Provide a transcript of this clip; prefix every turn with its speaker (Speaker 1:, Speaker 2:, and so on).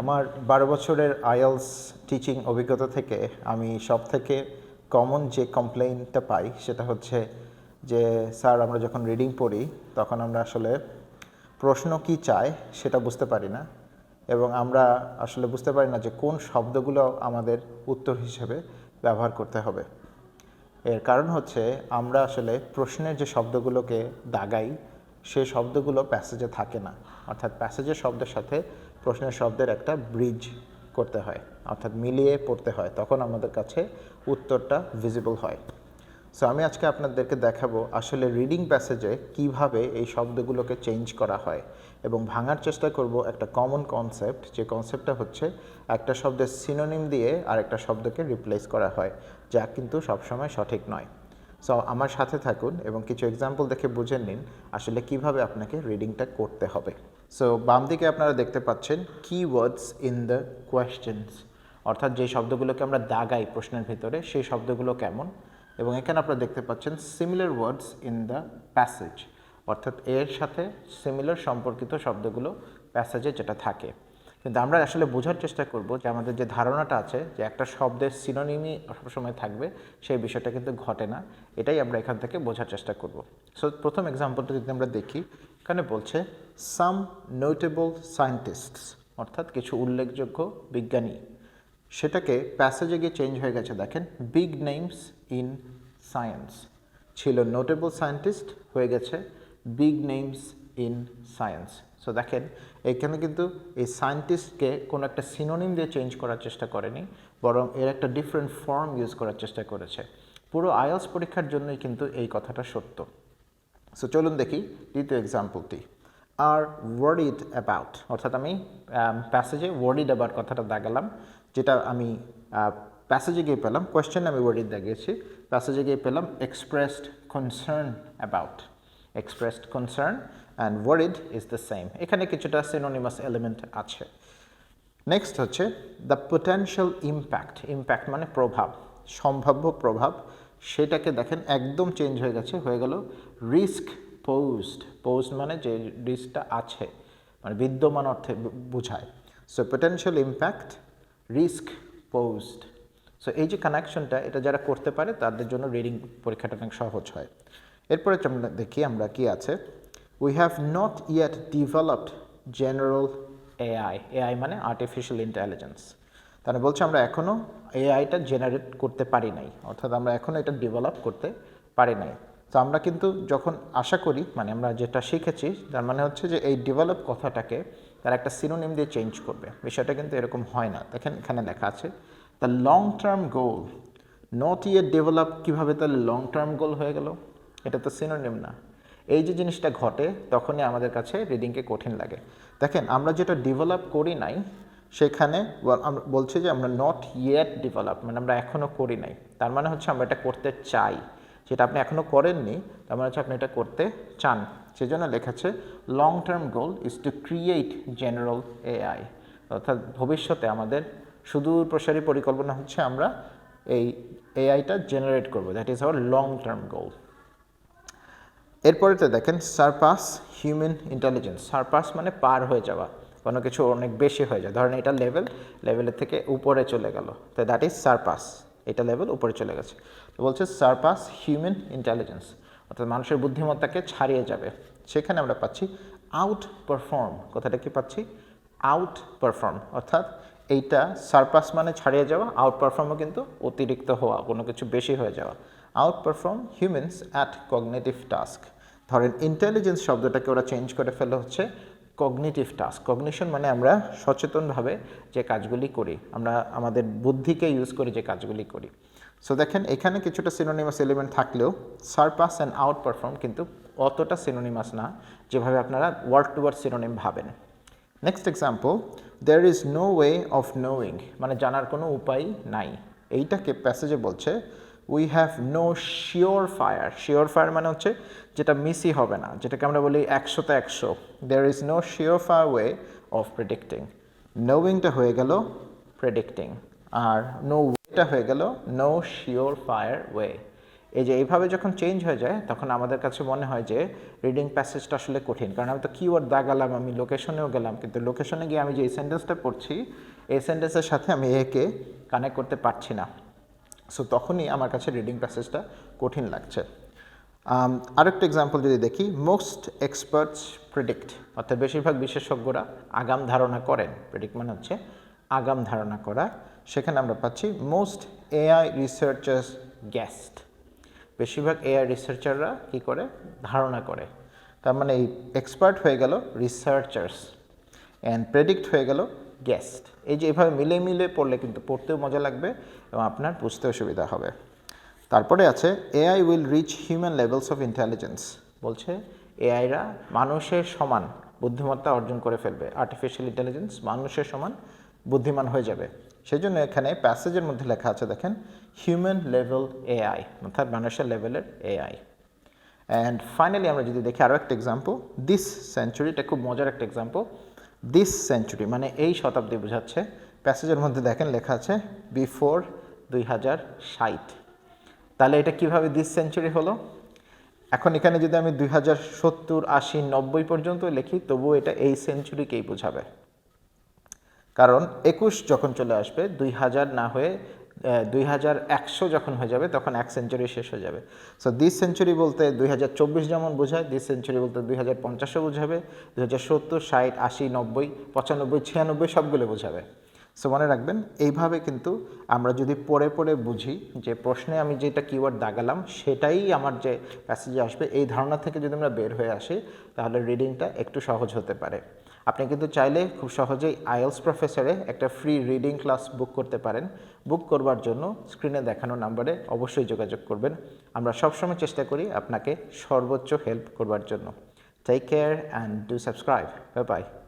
Speaker 1: আমার বারো বছরের আইএলস টিচিং অভিজ্ঞতা থেকে আমি সব থেকে কমন যে কমপ্লেইনটা পাই সেটা হচ্ছে যে, স্যার, আমরা যখন রিডিং পড়ি, তখন আমরা আসলে প্রশ্ন কি চায় সেটা বুঝতে পারি না। এবং আমরা আসলে বুঝতে পারি না যে কোন শব্দগুলো আমাদের উত্তর হিসেবে ব্যবহার করতে হবে। এর কারণ হচ্ছে আমরা আসলে প্রশ্নের যে শব্দগুলোকে দাগাই সেই শব্দগুলো প্যাসেজে থাকে না। অর্থাৎ প্যাসেজের শব্দের সাথে প্রশ্নের শব্দের একটা ব্রিজ করতে হয়, অর্থাৎ মিলিয়ে পড়তে হয়, তখন আমাদের কাছে উত্তরটা ভিজিবল হয়। সো আমি আজকে আপনাদেরকে দেখাবো আসলে রিডিং প্যাসেজে কীভাবে এই শব্দগুলোকে চেঞ্জ করা হয় এবং ভাঙার চেষ্টা করব একটা কমন কনসেপ্ট যে কনসেপ্টটা হচ্ছে একটা শব্দের সিনোনিম দিয়ে আরেকটা শব্দকে রিপ্লেস করা হয়, যা কিন্তু সবসময় সঠিক নয়। সো আমার সাথে থাকুন এবং কিছু এক্সাম্পল দেখে বুঝে নিন আসলে কীভাবে আপনাকে রিডিংটা করতে হবে। সো বাম দিকে আপনারা দেখতে পাচ্ছেন কিওয়ার্ডস ইন দ্য কোয়েশ্চেন্স অর্থাৎ যে শব্দগুলোকে আমরা দাগাই প্রশ্নের ভিতরে, সেই শব্দগুলো কেমন? এবং এখানে আপনারা দেখতে পাচ্ছেন similar words in the passage অর্থাৎ এর সাথে সিমিলার সম্পর্কিত শব্দগুলো প্যাসেজে যেটা থাকে। কিন্তু আমরা আসলে বোঝার চেষ্টা করব যে আমাদের যে ধারণাটা আছে যে একটা শব্দের সিনোনিমই সবসময় থাকবে, সেই বিষয়টা কিন্তু ঘটে না। এটাই আমরা এখান থেকে বোঝার চেষ্টা করব। সো প্রথম এক্সাম্পলটা যদি আমরা দেখি, এখানে বলছে সাম নোটেবল সায়েন্টিস্টস অর্থাৎ কিছু উল্লেখযোগ্য বিজ্ঞানী, সেটাকে প্যাসেজে গিয়ে চেঞ্জ হয়ে গেছে, দেখেন বিগ নেমস ইন সায়েন্স ছিল নোটেবল সায়েন্টিস্ট হয়ে গেছে big names in science so দেখেন, এখানে কিন্তু এই সায়েন্টিস্টকে কোনো একটা সিনোনিম দিয়ে চেঞ্জ করার চেষ্টা করেনি, বরং এর একটা ডিফারেন্ট ফর্ম ইউজ করার চেষ্টা করেছে। পুরো আইএলস পরীক্ষার জন্যই কিন্তু এই কথাটা সত্য। সো চলুন দেখি দ্বিতীয় এক্সাম্পলটি আর ওয়ারিড অ্যাবাউট অর্থাৎ আমি প্যাসেজে ওয়ারিড অ্যাবাউট কথাটা দাগালাম যেটা আমি প্যাসেজে গিয়ে পেলাম কোয়েশ্চেন আমি ওয়ারিড দাগিয়েছি প্যাসেজে গিয়ে পেলাম expressed concern about expressed concern and worried is the same এখানে কিছুটা সিনোনিমাস এলিমেন্ট আছে। নেক্সট হচ্ছে দ্য পোটেনশিয়াল ইম্প্যাক্ট ইম্প্যাক্ট মানে প্রভাব, সম্ভাব্য প্রভাব, সেটাকে দেখেন, একদম চেঞ্জ হয়ে গেছে, হয়ে গেল রিস্ক পোস্ট পোস্ট মানে যে রিস্কটা আছে মানে বিদ্যমান অর্থে বোঝায়। So potential impact risk post so এই যে কানেকশনটা এটা যারা করতে পারে, তাদের জন্য রিডিং পরীক্ষাটা অনেক সহজ হয়। এরপরে আমরা দেখি আমরা কি আছে। We have not yet developed general AI AI মানে আর্টিফিশিয়াল ইন্টেলিজেন্স তাহলে বলছে আমরা এখনও এআইটা জেনারেট করতে পারি নাই। অর্থাৎ আমরা এখনও এটা ডেভেলপ করতে পারি নাই। তো আমরা কিন্তু যখন আশা করি মানে আমরা যেটা শিখেছি, তার মানে হচ্ছে যে এই ডেভেলপ কথাটাকে তার একটা সিনোনিম দিয়ে চেঞ্জ করবে। বিষয়টা কিন্তু এরকম হয় না। দেখেন, এখানে লেখা আছে the long term goal not yet develop কীভাবে তাহলে লং টার্ম গোল হয়ে গেল? এটা তো সিনোনিম না। এই যে জিনিসটা ঘটে, তখনই আমাদের কাছে রিডিংকে কঠিন লাগে। দেখেন, আমরা যেটা ডেভেলপ করি নাই, সেখানে বলছে যে আমরা নট ইয়েট ডেভেলপ মানে আমরা এখনও করি নাই। তার মানে হচ্ছে আমরা এটা করতে চাই। যেটা আপনি এখনও করেননি, তার মানে হচ্ছে আপনি এটা করতে চান। সেজন্য লেখাচ্ছে long term goal is to create general AI অর্থাৎ ভবিষ্যতে আমাদের সুদূর প্রসারী পরিকল্পনা হচ্ছে আমরা এই এআইটা জেনারেট করব। That is our long term goal এরপরেতে দেখেন সারপাস হিউম্যান ইন্টেলিজেন্স সারপাস মানে পার হয়ে যাওয়া, কোনো কিছু অনেক বেশি হয়ে যায় ধরেন এটা লেভেল লেভেলের থেকে উপরে চলে গেল। তো দ্যাট ইজ সারপাস এটা লেভেল উপরে চলে গেছে। বলছে সারপাস হিউম্যান ইন্টেলিজেন্স অর্থাৎ মানুষের বুদ্ধিমত্তাকে ছাড়িয়ে যাবে। সেখানে আমরা পাচ্ছি আউট পারফর্ম কথাটা কি পাচ্ছি? আউট পারফর্ম অর্থাৎ এইটা সারপাস মানে ছাড়িয়ে যাওয়া আউট পারফর্মও কিন্তু অতিরিক্ত হওয়া, কোনো কিছু বেশি হয়ে যাওয়া। Out perform humans at cognitive task ধরেন ইন্টেলিজেন্স শব্দটাকে ওরা চেঞ্জ করে ফেলে হচ্ছে কগনিটিভ টাস্ক কগনিশন মানে আমরা সচেতনভাবে যে কাজগুলি করি, আমরা আমাদের বুদ্ধিকে ইউজ করে যে কাজগুলি করি। সো দেখেন এখানে কিছুটা সিনোনিমাস এলিমেন্ট থাকলেও সারপাস অ্যান্ড আউট পারফর্ম কিন্তু অতটা সিনোনিমাস না, যেভাবে আপনারা ওয়ার্ড টু ওয়ার্ড সিনোনিম ভাবেন। Next example there is no way of knowing মানে জানার কোনো উপায় নাই। এইটাকে প্যাসেজে বলছে we have no sure fire sure fire মানে হচ্ছে যেটা মিসই হবে না, যেটাকে আমরা বলি একশোতে একশো। There is no sure fire way of predicting নোয়িংটা হয়ে গেল প্রেডিক্টিং আর নো ওয়েটা হয়ে গেল নো শিওর ফায়ার ওয়ে এই যে এইভাবে যখন চেঞ্জ হয়ে যায়, তখন আমাদের কাছে মনে হয় যে রিডিং প্যাসেজটা আসলে কঠিন। কারণ আমি তো কিওয়ার্ড দাগালাম, আমি লোকেশনেও গেলাম, কিন্তু লোকেশনে গিয়ে আমি যে এই সেন্টেন্সটা পড়ছি, এই সেন্টেন্সের সাথে আমি একে কানেক্ট করতে পারছি না। সো তখনই আমার কাছে রিডিং প্যাসেজটা কঠিন লাগছে। আরেকটা এক্সাম্পল যদি দেখি মোস্ট এক্সপার্টস প্রেডিক্ট অর্থাৎ বেশিরভাগ বিশেষজ্ঞরা আগাম ধারণা করেন। প্রেডিক্ট মানে হচ্ছে আগাম ধারণা করা, সেখানে আমরা পাচ্ছি মোস্ট এআই রিসার্চার্স গেস্ট বেশিরভাগ এআই রিসার্চাররা কি করে? ধারণা করে। তার মানে এই এক্সপার্ট হয়ে গেল রিসার্চার্স অ্যান্ড প্রেডিক্ট হয়ে গেল গেস্ট এই যে এভাবে মিলে মিলে পড়লে কিন্তু পড়তেও মজা লাগবে এবং আপনার বুঝতেও সুবিধা হবে। তারপরে আছে AI will reach human levels of intelligence বলছে এআইরা মানুষের সমান বুদ্ধিমত্তা অর্জন করে ফেলবে। আর্টিফিশিয়াল ইন্টেলিজেন্স মানুষের সমান বুদ্ধিমান হয়ে যাবে। সেই জন্য এখানে প্যাসেজের মধ্যে লেখা আছে, দেখেন হিউম্যান লেভেল এআই অর্থাৎ মানুষের লেভেলের এআই অ্যান্ড ফাইনালি আমরা যদি দেখি আরও একটা এক্সাম্পল দিস সেঞ্চুরি এটা খুব মজার একটা এক্সাম্পল দিস সেঞ্চুরি মানে এই শতাব্দী বোঝাচ্ছে, প্যাসেজের মধ্যে দেখেন লেখা আছে বিফোর দুই হাজার ষাট। তাহলে এটা কীভাবে দিস সেঞ্চুরি হলো? এখন এখানে যদি আমি দুই হাজার সত্তর, আশি, নব্বই পর্যন্ত লিখি, তবুও এটা এই সেঞ্চুরিকেই বোঝাবে। কারণ একুশ যখন চলে আসবে, দুই হাজার না হয়ে দুই হাজার একশো যখন হয়ে যাবে, তখন এক সেঞ্চুরি শেষ হয়ে যাবে। সো দিস সেঞ্চুরি বলতে দুই হাজার চব্বিশ যেমন বোঝায় দিস সেঞ্চুরি বলতে দুই হাজার পঞ্চাশও বোঝাবে, দুই হাজার সত্তর, ষাট, আশি, নব্বই, পঁচানব্বই, ছিয়ানব্বই সবগুলো বোঝাবে। সো মনে রাখবেন, এইভাবে কিন্তু আমরা যদি পড়ে পড়ে বুঝি যে প্রশ্নে আমি যেটা কিওয়ার্ড দাগালাম, সেটাই আমার যে প্যাসেজে আসবে, এই ধারণা থেকে যদি আমরা বের হয়ে আসি, তাহলে রিডিংটা একটু সহজ হতে পারে। আপনি কিন্তু চাইলে খুব সহজেই আইএলস প্রফেসরে একটা ফ্রি রিডিং ক্লাস বুক করতে পারেন। বুক করবার জন্য স্ক্রিনে দেখানো নাম্বারে অবশ্যই যোগাযোগ করবেন। আমরা সবসময় চেষ্টা করি আপনাকে সর্বোচ্চ হেল্প করবার জন্য। Take care and do subscribe bye bye